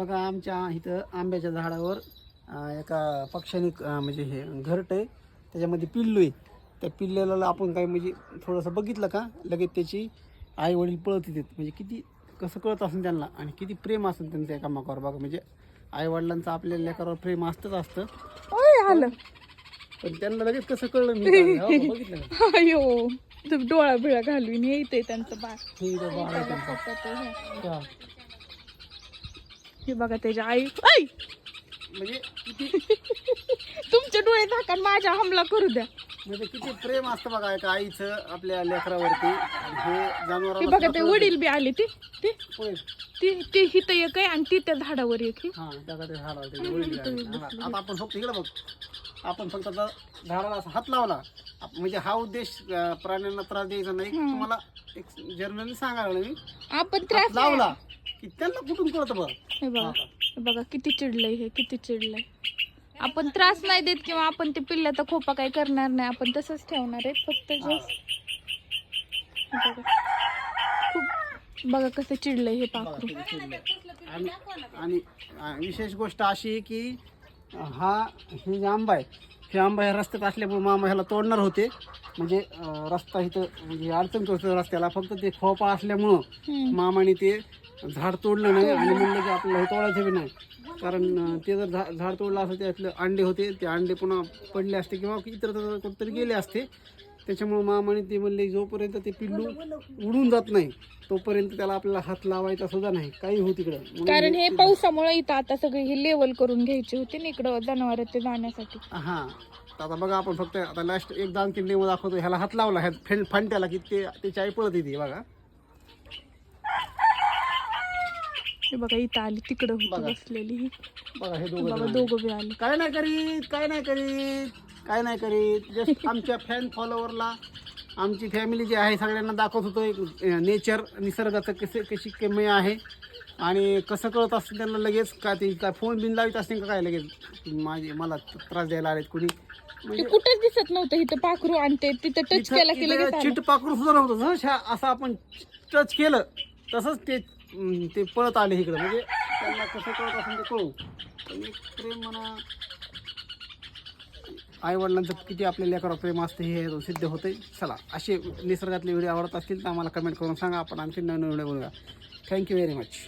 बघा आमच्या इथं आंब्याच्या झाडावर एका पक्ष्याने अं, म्हणजे हे घरट आहे. त्याच्यामध्ये पिल्लू आहे. त्या पिल्ल्याला आपण काय म्हणजे थोडंसं बघितलं का? लगेच त्याची आई वडील पळत येतात. म्हणजे किती कसं कळत असेल त्यांना आणि किती प्रेम असेल त्यांचं एकामेकावर बघा म्हणजे आई वडिलांचं आपल्या लेकरावर प्रेम असतंच असतं. पण त्यांना लगेच कसं कळलं मी हो बघितलं का? अयो ते डोळा बिळा घालून येते त्यांचं बाळ. इथं बाळ आहे त्यांचं. हे. बघा त्याच्या आई ऐ! म्हणजे किती तुमचे डोळे झाका माझ्या हमला करू द्या. म्हणजे किती प्रेम असतं बघा एका आईचं आपल्या लेकरावरती. हे हे जनावर बघा ते वडील बी आले ते ते ती ती हिथं एक आहे आणि ती त्या झाडावर एक आहे. हा त्याकडे झाडावर त्याचे वडील आले. हा, आता आपण फक्त इकडे बघ. आपण फक्त आता झाडाला असा हात लावला. आप- म्हणजे हा उद्देश अं, प्राण्यांना त्रास द्यायचा नाही. तुम्हाला एक जर्नली सांगायला लागलो मी. आपण हात त्रास लावला की त्यांना कुठून कळतं बघ हे बघा. हे बघा किती चिडलंय हे किती चिडलंय. आपण त्रास नाही देत किंवा आपण ते पिल्ल्याचा खोपा काही करणार नाही. आपण तसंच ठेवणार आहे फक्त हे. बघा. खूप बघा कसं चिडलंय हे पाखरू. आणि आणि विशेष गोष्ट अशी की हा हे जे आंबा आहे हे आंबा ह्या रस्त्यात असल्यामुळे मामा ह्याला तोडणार होते. म्हणजे रस्ता इथं म्हणजे अडचण करतो रस्त्याला. फक्त ते खोपा असल्यामुळं. मामाने ते झाड तोडलं नाही आणि म्हणलं की आपल्याला हे तोडायचं बी नाही. कारण ते जर झा झाड तोडलं असतं त्यातले अंडे होते ते अंडे पुन्हा पडले असते किंवा इतर कुठेतरी गेले असते. त्याच्यामुळे मामाने ते म्हणले जोपर्यंत ते पिल्लू उडून जात नाही तोपर्यंत त्याला आपल्याला हात लावायचा सुद्धा नाही. काही हो तिकडं. कारण हे पावसामुळे इथं आता सगळे हे लेवल करून घ्यायचे होते ना इकडं जनावर ते जाण्यासाठी. हा. आता बघा आपण फक्त आता लास्ट एक दोन तीन डेमो दाखवतो. ह्याला हात लावला ह्या फेन फांट्याला की ते त्याची आई पळत येते बघा. हे बघा इथं आली तिकडं होती बघा. बसलेली ही. बघा हे दोघं जण. दोघं बी आले काय नाही करीत काय नाही करीत काय नाही करीत जस्ट आमच्या फॅन फॉलोवरला आमची फॅमिली जी आहे सगळ्यांना दाखवत होतो नेचर निसर्गाचं कसे कशी किमय आहे आणि कसं कळत असतं त्यांना लगेच का ते काय फोन बिन लावित असते का काय लगेच माझे मला त्रास द्यायला आलेत कुणी ते कुठेच दिसत नव्हतं इथं पाखरू आणि ते तिथं टच केला की लगेच आलं. चिट पाकडून सुद्धा नव्हतं जसं शा- असं आपण टच केलं तसंच ते ते पळत आले इकडं. म्हणजे त्यांना कसं कळत असेल ते कळू. पण एक प्रेम म्हणा आई वडिलांचं किती आपल्या लेकरावर प्रेम असते हे सिद्ध होते चला असे निसर्गातले व्हिडिओ आवडत असतील तर आम्हाला कमेंट करून सांगा. आपण आणखी नवीन व्हिडिओ बघूया. Thank you very much